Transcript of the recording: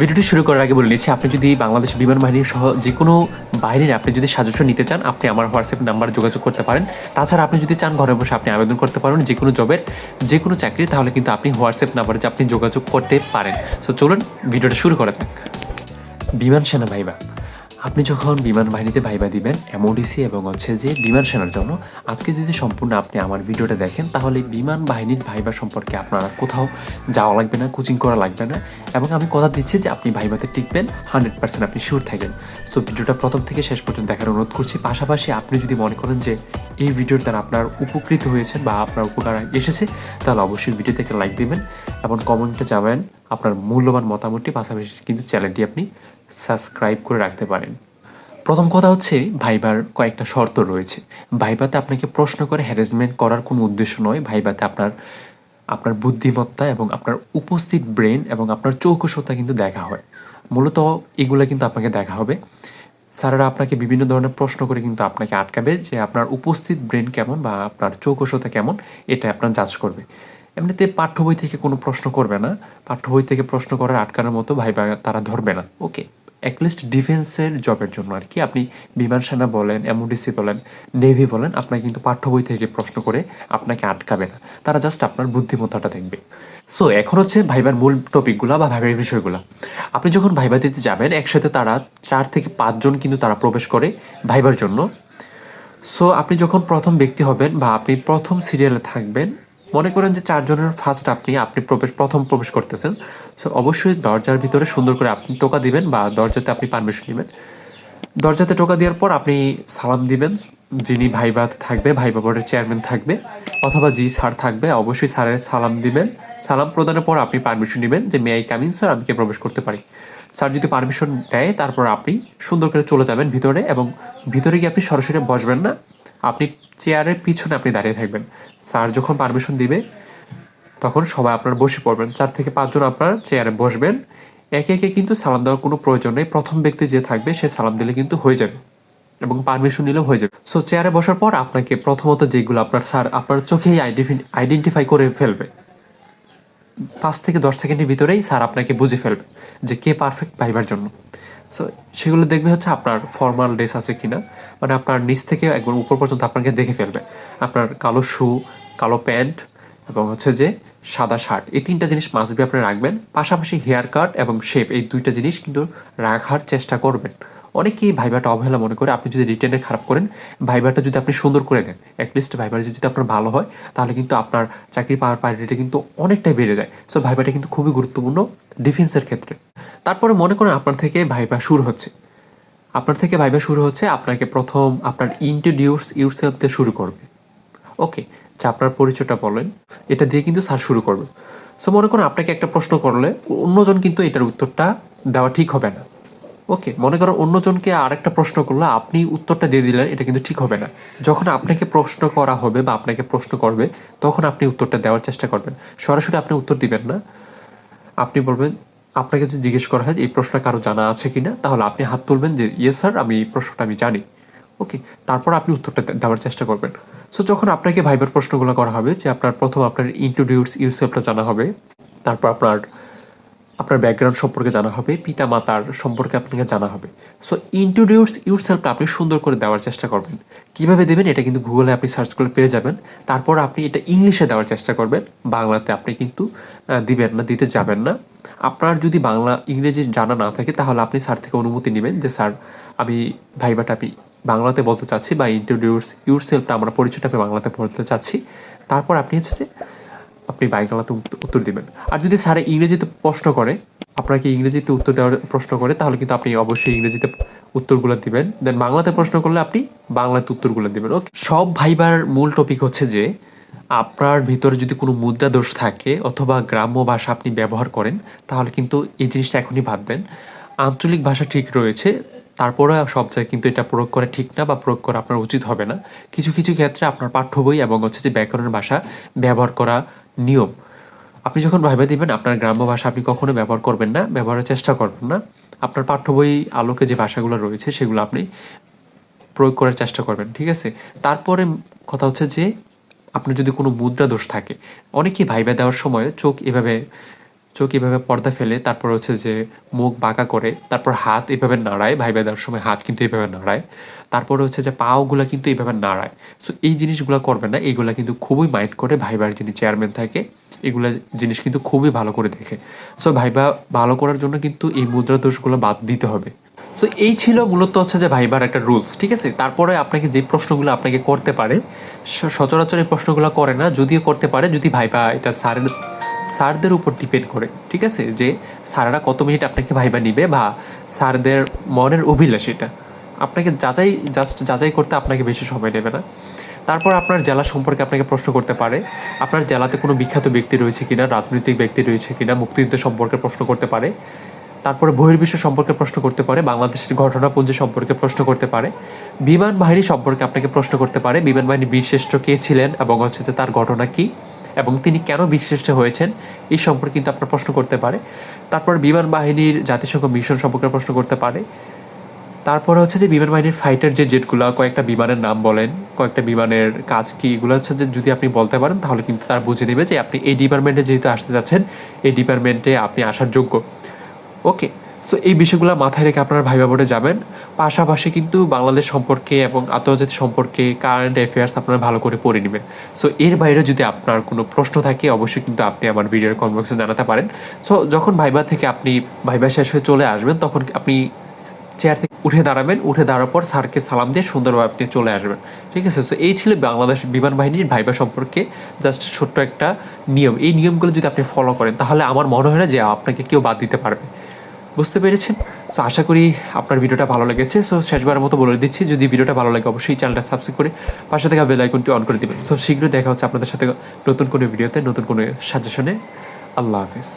ভিডিওটি শুরু করার আগে বলে নিচ্ছি, আপনি যদি বাংলাদেশ বিমান বাহিনী সহ যে কোনো বাহিনীর আপনি যদি সাজেশন নিতে চান, আপনি আমার হোয়াটসঅ্যাপ নাম্বার যোগাযোগ করতে পারেন। তাছাড়া আপনি যদি চান ঘরে বসে আপনি আবেদন করতে পারেন, যে কোনো জবের যে কোনো চাকরি, তাহলে কিন্তু আপনি হোয়াটসঅ্যাপ নাম্বারে আপনি যোগাযোগ করতে পারেন। সো চলুন, ভিডিওটা শুরু করা যাক। বিমান সেনা ভাইবা। আপনি যখন বিমান বাহিনীতে ভাইবা দিবেন, এমওডিসি এবং হচ্ছে যে বিমান সেনার জন্য, আজকে যদি সম্পূর্ণ আপনি আমার ভিডিওটা দেখেন, তাহলে বিমান বাহিনীর ভাইবা সম্পর্কে আপনারা কোথাও যাওয়া লাগবে না, কোচিং করা লাগবে না, এবং আমি কথা দিচ্ছি যে আপনি ভাইবাতে টিকবেন, হান্ড্রেড পার্সেন্ট আপনি শিওর থাকেন। সো ভিডিওটা প্রথম থেকে শেষ পর্যন্ত দেখার অনুরোধ করছি। পাশাপাশি আপনি যদি মনে করেন যে এই ভিডিওর দ্বারা আপনার উপকৃত হয়েছেন বা আপনার উপকার এসেছে, তাহলে অবশ্যই ভিডিও থেকে লাইক দিবেন এবং কমেন্টে যাবেন আপনার মূল্যবান মতামতটি, পাশাপাশি কিন্তু চ্যানেলটি আপনি সাবস্ক্রাইব করে রাখতে পারেন। প্রথম কথা হচ্ছে ভাইবার কয়েকটা শর্ত রয়েছে। ভাইবাতে আপনাকে প্রশ্ন করে হ্যারাসমেন্ট করার কোনো উদ্দেশ্য নয়। ভাইবাতে আপনার আপনার বুদ্ধিমত্তা এবং আপনার উপস্থিত ব্রেন এবং আপনার চৌকসতা কিন্তু দেখা হয়। মূলত এগুলো কিন্তু আপনাকে দেখা হবে। স্যারেরা আপনাকে বিভিন্ন ধরনের প্রশ্ন করে কিন্তু আপনাকে আটকাবে যে আপনার উপস্থিত ব্রেন কেমন বা আপনার চৌকসতা কেমন, এটা আপনার যাচ করবে। এমনিতে পাঠ্য বই থেকে কোনো প্রশ্ন করবে না। পাঠ্য বই থেকে প্রশ্ন করার আটকানোর মতো ভাইবা তারা ধরবে না। ওকে অ্যাটলিস্ট ডিফেন্সের জবের জন্য আর কি। আপনি বিমান সেনা বলেন এমওডিসি বলেন নেভি বলেন, আপনাকে কিন্তু পাঠ্য বই থেকে প্রশ্ন করে আপনাকে আটকাবে না। তারা জাস্ট আপনার বুদ্ধিমত্তাটা দেখবে। সো এখন হচ্ছে ভাইবার মূল টপিকগুলো বা ভাইবার বিষয়গুলো। আপনি যখন ভাইবা দিতে যাবেন, একসাথে তারা চার থেকে পাঁচজন কিন্তু তারা প্রবেশ করে ভাইবার জন্য। সো আপনি যখন প্রথম ব্যক্তি হবেন বা আপনি প্রথম সিরিয়ালে থাকবেন মনে করেন যে চারজনের ফার্স্ট আপনি আপনি প্রবেশ, প্রথম প্রবেশ করতেছেন। সো অবশ্যই দরজার ভিতরে সুন্দর করে আপনি টোকা দিবেন বা দরজাতে আপনি পারমিশন নেবেন। দরজাতে টোকা দেওয়ার পর আপনি সালাম দিবেন। যিনি ভাইবা থাকবে ভাইবা বোর্ডের চেয়ারম্যান থাকবে, অথবা জি স্যার থাকবে, অবশ্যই স্যারের সালাম দিবেন। সালাম প্রদানের পর আপনি পারমিশন নেবেন যে মে আই কামিন স্যার আমি প্রবেশ করতে পারি? স্যার যদি পারমিশন দেয়, তারপর আপনি সুন্দর করে চলে যাবেন ভিতরে এবং ভিতরে গিয়ে আপনি সরাসরি বসবেন না। আপনি চেয়ারের পিছনে আপনি দাঁড়িয়ে থাকবেন। স্যার যখন পারমিশন দিবে, তখন সবাই আপনার বসে পড়বেন। চার থেকে পাঁচজন আপনার চেয়ারে বসবেন। একে একে কিন্তু সালাম দেওয়ার কোনো প্রয়োজন নেই। প্রথম ব্যক্তি যে থাকবে, সে সালাম দিলে কিন্তু হয়ে যাবে এবং পারমিশন নিলেও হয়ে যাবে। সো চেয়ারে বসার পর আপনাকে প্রথমত যেগুলো আপনার স্যার আপনার চোখেই আইডেন্টিফাই করে ফেলবে। পাঁচ থেকে দশ সেকেন্ডের ভিতরেই স্যার আপনাকে বুঝে ফেলবে যে কে পারফেক্ট পাইবার জন্য। সো সেগুলো দেখবে হচ্ছে আপনার ফর্মাল ড্রেস আছে কি না মানে আপনার নিচ থেকে একবার উপর পর্যন্ত আপনাকে দেখে ফেলবে। আপনার কালো শু, কালো প্যান্ট এবং হচ্ছে যে সাদা শার্ট। এই তিনটা জিনিস মাস্ট আপনি রাখবেন। পাশাপাশি হেয়ার কাট এবং শেপ এই দুইটা জিনিস কিন্তু রাখার চেষ্টা করবেন। অনেকেই ভাইবাটা অবহেলা মনে করে আপনি যদি রিটেনে খারাপ করেন ভাইবাটা যদি আপনি সুন্দর করে দেন অ্যাটলিস্ট ভাইবাটা যদি আপনার ভালো হয়, তাহলে কিন্তু আপনার চাকরি পাওয়ার প্রায়োরিটি কিন্তু অনেকটাই বেড়ে যায়। সো ভাইবাটা কিন্তু খুবই গুরুত্বপূর্ণ ডিফেন্সের ক্ষেত্রে। তারপরে মনে করেন আপনার থেকে ভাইবা শুরু হচ্ছে। আপনার থেকে ভাইবা শুরু হচ্ছে, আপনাকে প্রথম আপনার ইন্ট্রোডিউস ইউরসেলফ দিয়ে শুরু করবে। ওকে যে আপনার পরিচয়টা বলেন, এটা দিয়ে কিন্তু স্যার শুরু করবে। সো মনে করেন আপনাকে একটা প্রশ্ন করলে অন্যজন কিন্তু এটার উত্তরটা দেওয়া ঠিক হবে না। ওকে মনে করো অন্যজনকে আরেকটা প্রশ্ন করলে, আপনি উত্তরটা দিয়ে দিলেন, এটা কিন্তু ঠিক হবে না। যখন আপনাকে প্রশ্ন করা হবে বা আপনাকে প্রশ্ন করবে, তখন আপনি উত্তরটা দেওয়ার চেষ্টা করবেন। সরাসরি আপনি উত্তর দিবেন না। আপনি বলবেন, আপনাকে যদি জিজ্ঞেস করা হয় এই প্রশ্নটা কারও জানা আছে কিনা, তাহলে আপনি হাত তুলবেন যে ইয়ে স্যার আমি এই প্রশ্নটা আমি জানি। ওকে তারপর আপনি উত্তরটা দেওয়ার চেষ্টা করবেন। সো যখন আপনাকে ভাইবার প্রশ্নগুলো করা হবে, যে আপনার প্রথম আপনার ইন্ট্রোডিউস ইউসেফটা জানা হবে, তারপর আপনার আপনার ব্যাকগ্রাউন্ড সম্পর্কে জানা হবে পিতা মাতার সম্পর্কে আপনাকে জানা হবে। সো ইন্ট্রোডিউস ইউর সেলফটা আপনি সুন্দর করে দেওয়ার চেষ্টা করবেন। কীভাবে দেবেন এটা কিন্তু গুগলে আপনি সার্চ করে পেয়ে যাবেন। তারপর আপনি এটা ইংলিশে দেওয়ার চেষ্টা করবেন। বাংলাতে আপনি কিন্তু দিবেন না, দিতে যাবেন না। আপনার যদি বাংলা, ইংরেজি জানা না থাকে, তাহলে আপনি স্যার থেকে অনুমতি নেবেন যে স্যার আমি ভাইবাটা আমি বাংলাতে বলতে চাচ্ছি বা ইন্ট্রোডিউস ইউর সেলফটা আমরা পরিচয়টা আমি বাংলাতে বলতে চাচ্ছি। তারপর আপনি হচ্ছে যে আপনি বাংলাতে উত্তর দিবেন। আর যদি স্যারে ইংরেজিতে প্রশ্ন করে, আপনাকে ইংরেজিতে উত্তর দেওয়ার প্রশ্ন করে, তাহলে কিন্তু আপনি অবশ্যই ইংরেজিতে উত্তরগুলো দিবেন। দেন বাংলাতে প্রশ্ন করলে আপনি বাংলাতে উত্তরগুলো দিবেন। ওকে সব ভাইবার মূল টপিক হচ্ছে যে, আপনার ভিতরে যদি কোনো মুদ্রা দোষ থাকে অথবা গ্রাম্য ভাষা আপনি ব্যবহার করেন, তাহলে কিন্তু এই জিনিসটা এখনই ভাববেন আঞ্চলিক ভাষা ঠিক রয়েছে তারপরে সব জায়গায় কিন্তু এটা প্রয়োগ করা ঠিক না বা প্রয়োগ করা আপনার উচিত হবে না। কিছু কিছু ক্ষেত্রে আপনার পাঠ্য বই এবং হচ্ছে যে ব্যাকরণের ভাষা ব্যবহার করা নিয়ম। আপনি যখন ভাইবা দিবেন, আপনার গ্রাম্য ভাষা আপনি কখনো ব্যবহার করবেন না, ব্যবহারের চেষ্টা করবেন না। আপনার পাঠ্য বই আলোকে যে ভাষাগুলো রয়েছে, সেগুলো আপনি প্রয়োগ করার চেষ্টা করবেন, ঠিক আছে? তারপরে কথা হচ্ছে যে, আপনার যদি কোনো মুদ্রা দোষ থাকে, অনেকেই ভাইবা দেওয়ার সময় চোখ এভাবে চোখ এভাবে পর্দা ফেলে, তারপর হচ্ছে যে মুখ বাঁকা করে, তারপর হাত এভাবে নাড়ায়, ভাইবা দেওয়ার সময় হাত কিন্তু এভাবে নাড়ায়, তারপরে হচ্ছে যে পাওগুলো কিন্তু এইভাবে নাড়ায়। সো এই জিনিসগুলো করবেন না এইগুলো কিন্তু খুবই মাইন্ড করে ভাইবার যিনি চেয়ারম্যান থাকে, এগুলো জিনিস কিন্তু খুবই ভালো করে দেখে। সো ভাইবা ভালো করার জন্য কিন্তু এই মুদ্রা দোষগুলো বাদ দিতে হবে। সো এই ছিল মূলত হচ্ছে যে ভাইবার একটা রুলস ঠিক আছে? তারপরে আপনাকে যে প্রশ্নগুলো আপনাকে করতে পারে সচরাচর এই প্রশ্নগুলো করে না, যদিও করতে পারে, যদি ভাইবা এটা স্যারের স্যারদের উপর ডিপেন্ড করে, ঠিক আছে? যে স্যাররা কত মিনিট আপনাকে ভাইবা নিবে বা স্যারদের মনের অভিলাষ এটা। আপনাকে যাচাই জাস্ট যাচাই করতে আপনাকে বেশি সময় নেবে না। তারপর আপনার জেলা সম্পর্কে আপনাকে প্রশ্ন করতে পারে, আপনার জেলাতে কোনো বিখ্যাত ব্যক্তি রয়েছে কিনা, রাজনৈতিক ব্যক্তি রয়েছে কিনা, মুক্তিযুদ্ধ সম্পর্কে প্রশ্ন করতে পারে। তারপরে বহির্বিশ্ব সম্পর্কে প্রশ্ন করতে পারে, বাংলাদেশের ঘটনাপুঞ্জ সম্পর্কে প্রশ্ন করতে পারে, বিমান বাহিনী সম্পর্কে আপনাকে প্রশ্ন করতে পারে, বিমান বাহিনী বীরশ্রেষ্ঠ কে ছিলেন এবং হচ্ছে যে তার ঘটনা কি। এবং তিনি কেন বীরশ্রেষ্ঠ হয়েছেন এই সম্পর্কে কিন্তু আপনার প্রশ্ন করতে পারে। তারপর বিমান বাহিনীর জাতিসংঘ মিশন সম্পর্কে প্রশ্ন করতে পারে। তারপরে হচ্ছে যে বিমান বাহিনীর ফাইটার যে জেটগুলো কয়েকটা বিমানের নাম বলেন, কয়েকটা বিমানের কাজ কি, এগুলো হচ্ছে যে যদি আপনি বলতে পারেন, তাহলে কিন্তু তারা বুঝে নেবে যে আপনি এই ডিপার্টমেন্টে যেহেতু আসতে যাচ্ছেন, এই ডিপার্টমেন্টে আপনি আসার যোগ্য। ওকে সো এই বিষয়গুলো মাথায় রেখে আপনারা ভাইবা বোর্ডে যাবেন। পাশাপাশি কিন্তু বাংলাদেশ সম্পর্কে এবং আন্তর্জাতিক সম্পর্কে কারেন্ট অ্যাফেয়ার্স আপনারা ভালো করে পড়ে নেবেন। সো এর বাইরে যদি আপনার কোনো প্রশ্ন থাকে, অবশ্যই কিন্তু আপনি আমার ভিডিওর কমেন্ট জানাতে পারেন। সো যখন ভাইবা থেকে আপনি ভাইবা শেষ হয়ে চলে আসবেন, তখন আপনি চেয়ার থেকে উঠে দাঁড়াবেন। উঠে দাঁড়ার পর স্যারকে সালাম দিয়ে সুন্দরভাবে আপনি চলে আসবেন। ঠিক আছে? সো এই ছিল বাংলাদেশ বিমান বাহিনীর ভাইবা সম্পর্কে জাস্ট ছোট্ট একটা নিয়ম। এই নিয়মগুলো যদি আপনি ফলো করেন, তাহলে আমার মনে হয় না যে আপনাকে কেউ বাদ দিতে পারবে। বুঝতে পেরেছেন? সো আশা করি আপনার ভিডিওটা ভালো লেগেছে। সো শেষবার মতো বলে দিচ্ছি, যদি ভিডিওটা ভালো লাগে অবশ্যই চ্যানেলটা সাবস্ক্রাইব করে পাশে থাকা বেল আইকনটি অন করে দেবেন। সো শীঘ্রই দেখা হচ্ছে আপনাদের সাথে নতুন কোনো ভিডিওতে, নতুন কোনো সাজেশনে আল্লাহ হাফিজ।